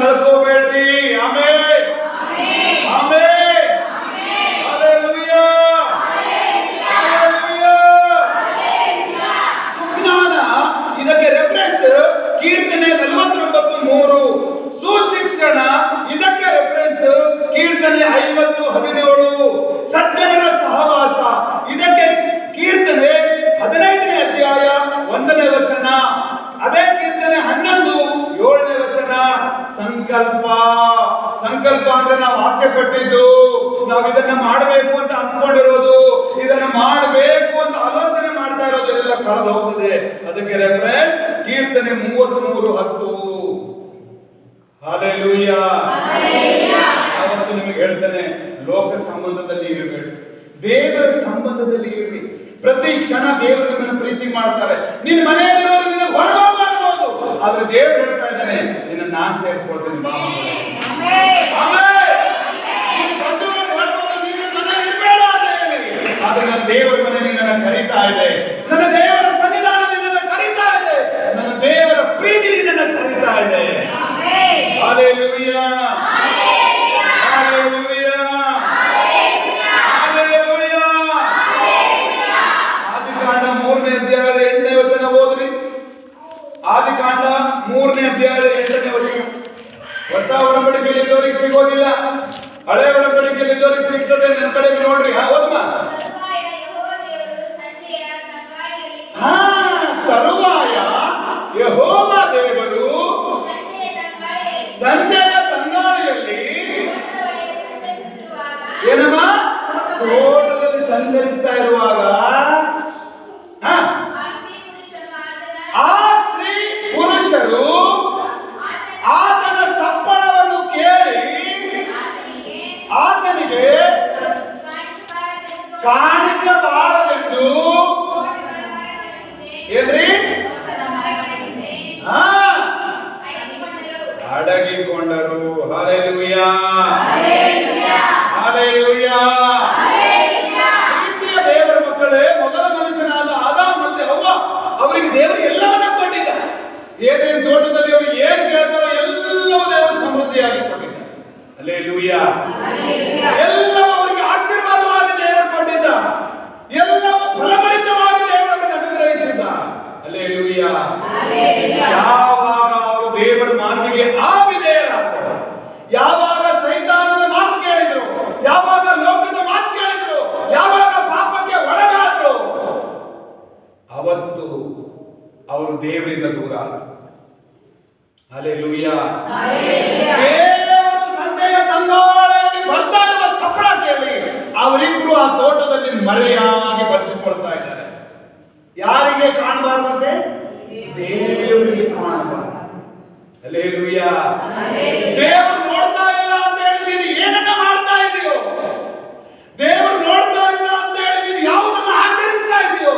ಕಳ್ಕೋಬೇಡ್ರಿ hallelujah hallelujah ಸುಜ್ಞಾನ ಇದಕ್ಕೆ reference ಕೀರ್ತನೆ ನಲವತ್ತೊಂಬತ್ತು ಮೂರು. ಸಂಕಲ್ಪ. ಸಂಕಲ್ಪ ಅಂದ್ರೆ ನಾವು ಆಸೆ ಪಟ್ಟಿದ್ದು. ನಾವು ಇದನ್ನ ಮಾಡಬೇಕು ಅಂತ ಅಂದ್ಕೊಂಡಿರೋದು. ಇದನ್ನ ಮಾಡಬೇಕು ಅಂತ ಆಲೋಚನೆ ಮಾಡ್ತಾ ಇರೋದೆಲ್ಲ ಕಳೆದು ಹೋಗ್ತದೆ. ಅದಕ್ಕೆ ರೆಫರೆನ್ಸ್ ಕೀರ್ತನೆ ಮೂವತ್ತ್ ಮೂರು ಹತ್ತು ಅವತ್ತು ನಿಮಗೆ ಹೇಳ್ತೇನೆ ಲೋಕ ಸಂಬಂಧದಲ್ಲಿ ಇರಬೇಡಿ. ದೇವರ ಸಂಬಂಧದಲ್ಲಿ ಇರಲಿ ಪ್ರತಿ ಕ್ಷಣ ದೇವರು ನಿಮ್ಮನ್ನು ಪ್ರೀತಿ ಮಾಡ್ತಾರೆ. ನಿನ್ನ ಮನೆಯಲ್ಲಿರೋದು ನಿನ್ನ ಹೊರಗೋಗ ಅನ್ಬೋದು ಆದ್ರೆ ದೇವರು ಹೇಳ್ತಾ ಇದ್ದಾನೆ ನಿನ್ನ ನಾನ್ ಸೇರಿಸ್ಕೊಳ್ತೇನೆ ಬಾ ಮಗಳೇ. ಆಮೇಲೆ ನೀನು ಬಂಧುಗಳು ಹೊರಟೋದ್ರೆ ನೀನು ನನ್ನ ಮನೆಯಲ್ಲಿ ಇರ್ಬೇಡ ಅಂತ ಹೇಳಿ. ಆದ್ರೆ ನನ್ನ ದೇವರ ಮನೆ ನಿನ್ನನ್ನು ಕರೀತಾ ಇದೆ ನನ್ನ ದೇವರ ಒಡಂಬಡಿಕೆಯಲ್ಲಿ ಇದ್ದವರಿಗೆ ಸಿಗೋದಿಲ್ಲ. ಹಳೆ ಒಡಂಬಡಿಕೆಯಲ್ಲಿ ಇದ್ದವರಿಗೆ ಸಿಗ್ತದೆ. ನನ್ನ ಕಡೆ ನೋಡ್ರಿ. ಹಾ ತರುವಾಯ ಯೆಹೋವ ದೇವರು ಸಂಜೆಯ ತಂಗಾಳಿಯಲ್ಲಿ ಏನಮ್ಮ? ತೋಟದಲ್ಲಿ ಸಂಚರಿಸ್ತಾ ಇರುವಾಗ ಹಾ, ಎಲ್ಲವೂ ಅವರಿಗೆ ಆಶೀರ್ವಾದವಾಗಿ ದೇವರು ಕೊಟ್ಟಿದ್ದ. ಎಲ್ಲವೂ ಫಲಭರಿತವಾಗಿ ದೇವರು ಅವರಿಗೆ ಅನುಗ್ರಹಿಸಿದ್ದ. ಅಲ್ಲೇ ಲೂಯಾ ಯಾವಾಗ ಅವರು ದೇವರ ಮಾತಿಗೆ ಆ ವಿಧೇಯರಾದರು ಯಾವಾಗ ಸೈತಾನದ ಮಾತು ಕೇಳಿದ್ರು ಯಾವಾಗ ಲೋಕದ ಮಾತು ಕೇಳಿದ್ರು ಯಾವಾಗ ಪಾಪಕ್ಕೆ ಒಳಗಾದ್ರು ಅವತ್ತು ಅವರು ದೇವರಿಂದ ದೂರ ಆದರು. ಅಲೆಲೂಯ್ಯ ದೇವರು ಸಂಜೆಯ ತಂಗಾಳೆಯಲ್ಲಿ ಬರ್ತಾ ಇರುವ ಸಪ್ಪಳ ಕೇಳಿ ಅವರಿಬ್ರು ಆ ತೋಟದಲ್ಲಿ ಮರೆಯಾಗಿ ಬಚ್ಚಿಕೊಳ್ತಾ ಇದ್ದಾರೆ ಯಾರಿಗೆ ಕಾಣಬಾರ್ದಂತೆ ದೇವರಿಗೆ ಕಾಣಬಾರದು ಅಲೆಲೂಯ್ಯ ದೇವರು ನೋಡ್ತಾ ಇಲ್ಲ ಅಂತ ಹೇಳಿದೀನಿ ನೀನು ಏನನ್ನ ಮಾಡ್ತಾ ಇದೆಯೋ? ದೇವರು ನೋಡ್ತಾ ಇಲ್ಲ ಅಂತ ಹೇಳಿದೀನಿ ನೀನು ಯಾವುದನ್ನ ಆಚರಿಸ್ತಾ ಇದೆಯೋ?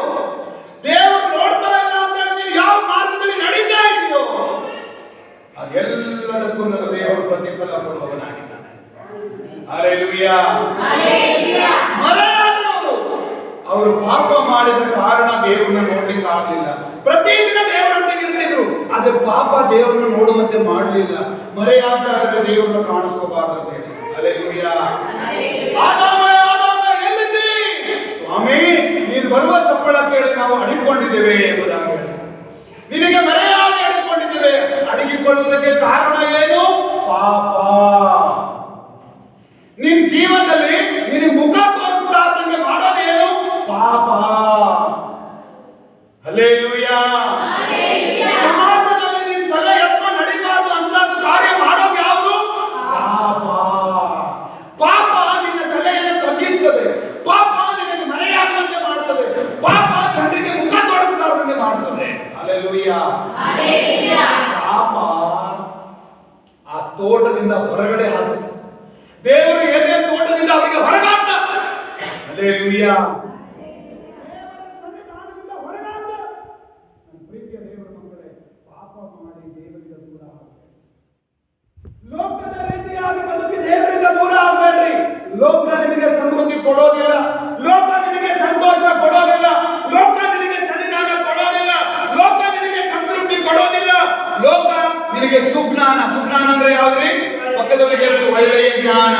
ದೇವರು ನೋಡ್ತಾ ಇಲ್ಲ ಅಂತ ಹೇಳಿದೀನಿ ಯಾವ ಮಾರ್ಗದಲ್ಲಿ ನಡೀತಾ ಇದೆಯೋ? ಅದೆಲ್ಲದಕ್ಕೂ ನನ್ನ ದೇವರು ಪ್ರತಿಫಲ ಕೊಡುವವನಾಗಿದ್ದಾನೆ. ಅಲೆಲೂಯ್ಯ ಮರೆಯಾದವರು. ಅವರು ಪಾಪ ಮಾಡಿದ ಕಾರಣ ದೇವರನ್ನ ನೋಡ್ಲಿಕ್ಕೆ ಆಗಲಿಲ್ಲ. ಪ್ರತಿದಿನ ಪಾಪ ದೇವರನ್ನು ನೋಡುವಂತೆ ಮಾಡಲಿಲ್ಲ. ಮರೆಯಾಗ್ತಾ ದೇವರನ್ನು ಕಾಣಿಸ್ಕೋಬಾರ್ದು ಅಂತ ಹೇಳಿ ಎಲ್ಲಿದ್ದಿ? ಸ್ವಾಮಿ ನೀನು ಬರುವ ಸಂಬಳ ಕೇಳಿ ನಾವು ಅಡಿಕೊಂಡಿದ್ದೇವೆ ಎಂಬುದಾಗಿ. ನಿನಗೆ ಮರೆಯಾಗಿ ಅಡಿಕೊಂಡಿದ್ದೇವೆ ಅಡಗಿಕೊಳ್ಳುವುದಕ್ಕೆ ಕಾರಣ ಏನು ಪಾಪ ನಿನ್ ಜೀವನದಲ್ಲಿ ನಿನಗೆ ಮುಖ ತೋರಿಸ್ಲಾರ್ದಂಗೆ ಮಾಡೋದೇನು ಪಾಪ ಅಲ್ಲೇಲೂಯಾ ಸಮಾಜದಲ್ಲಿ ನಿನ್ ತಲೆ ಎತ್ತ ನಡಿಬಾರ್ದು ಅಂತ ಕಾರ್ಯ ಮಾಡೋದು ಯಾವುದು ಪಾಪ ಪಾಪ ನಿನ್ನ ತಲೆಯನ್ನು ತಗ್ಗಿಸ್ತದೆ ಪಾಪ ನಿನಗೆ ಮರೆಯಾಗುವಂತೆ ಮಾಡ್ತದೆ ಪಾಪ ಜನರಿಗೆ ಮುಖ ತೋರಿಸಲಾರದಂತೆ ಮಾಡ್ತದೆ ಅಲ್ಲೇಲೂಯಾ ಪಾಪ ಆ ತೋಟದಿಂದ ಹೊರಗಡೆ ಹಾಕಿಸ. ದೇವರು ಏನೇ ತೋಟದಿಂದ ಅವರಿಗೆ ಹೊರಗಾಟ ಅಲ್ಲೇಲೂಯಾ ಪ್ರೀತಿಯ ದೇವರ ಮಕ್ಕಳೇ ಪಾಪ ಮಾಡಿ ದೇವರಿಂದ ದೂರ ಆಗಬೇಡಿ. ಲೋಕದ ರೀತಿಯಾಗಿ ಬದುಕಿ ದೇವರಿಂದ ದೂರ ಆಗಬೇಡ್ರಿ. ಲೋಕ ನಿಮಗೆ ಸಮೃದ್ಧಿ ಕೊಡೋದಿಲ್ಲ. ಯಾವ್ರಿ ಪಕ್ಕದ ಬದಿಯಲ್ಲಿ ವೈವೈ ಜ್ಞಾನ